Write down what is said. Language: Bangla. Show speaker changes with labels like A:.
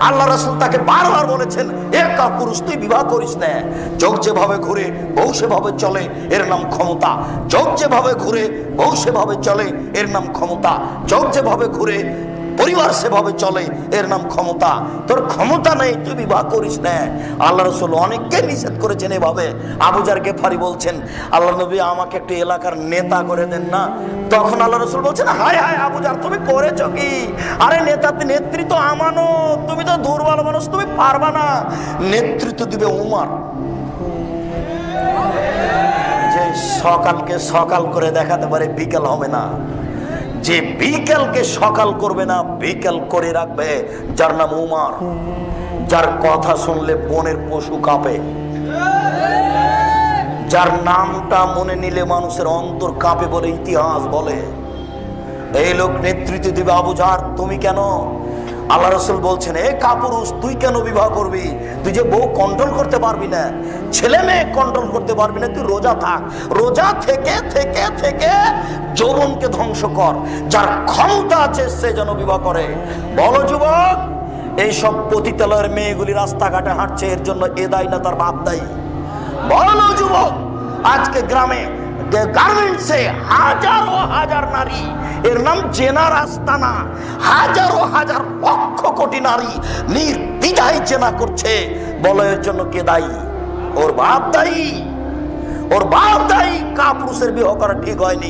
A: আল্লাহ রাসুল তাকে বারবার বলেছেন একা পুরুষ, তুই বিবাহ করিস নে। যোগ যেভাবে ঘুরে, বউ সেভাবে চলে, এর নাম ক্ষমতা। যোগ যেভাবে ঘুরে, বউ সেভাবে চলে, এর নাম ক্ষমতা। যোগ যেভাবে ঘুরে পরিবার সেভাবে চলে, এর নাম ক্ষমতা। তোর ক্ষমতা নেই, তুই বিবাহ করিস না। আল্লাহ রসুল অনেককে নিষেধ করেছেন এভাবে। আবুজার গেফারি বলছেন, আল্লাহ নবী আমাকে একটু এলাকার নেতা করে দেন না? তখন আল্লাহ রসুল বলছেন, হায় হায় আবুজার তুমি করেছ কি? আরে নেতা নেতৃত্ব আমানো। তুমি তো দুর্বল মানুষ, তুমি পারবা না। নেতৃত্ব দিবে উমার। যে সকালকে সকাল করে দেখাতে পারে, বিকেল হবে না। যে বিকেলকে সকাল করবে না, বিকেল করে রাখবে। যার নাম উমার। যার কথা শুনলে বনের পশু কাঁপে। যার নামটা মনে নিলে মানুষের অন্তর কাঁপে বলে ইতিহাস বলে। এই লোক নেতৃত্ব দিবে আবু জার, তুমি কেন? আল্লাহ রসুল বলছেন, এ কাপুরুষ, তুই কেন বিবাহ করবি? তুই যে বউ কন্ট্রোল করতে পারবি না, ছেলে মেয়ে কন্ট্রোল করতে পারবি না, তুই রোজা থাক। রোজা থেকে থেকে থেকে যৌবনকে ধ্বংস কর। যার ক্ষমতা আছে, সে যেন বিবাহ করে। বলো যুবক এই সব পতিতালয়ের মেয়েগুলি রাস্তাঘাটে হাঁটছে, এর জন্য এ দায়ী না তার বাপ দায়ী? বলো যুবক, আজকে গ্রামে গার্মেন্টসে হাজারো হাজার নারী, এর নাম জেনার আস্তানা হাজারো হাজার লক্ষ কোটি নারী নির্বিধায় জেনা করছে। বলো এর জন্য কে দায়ী? ওর বাপ দায়ী। ওর বাপ দায়ী, কাপুরুষের বিবাহ করা ঠিক হয়নি।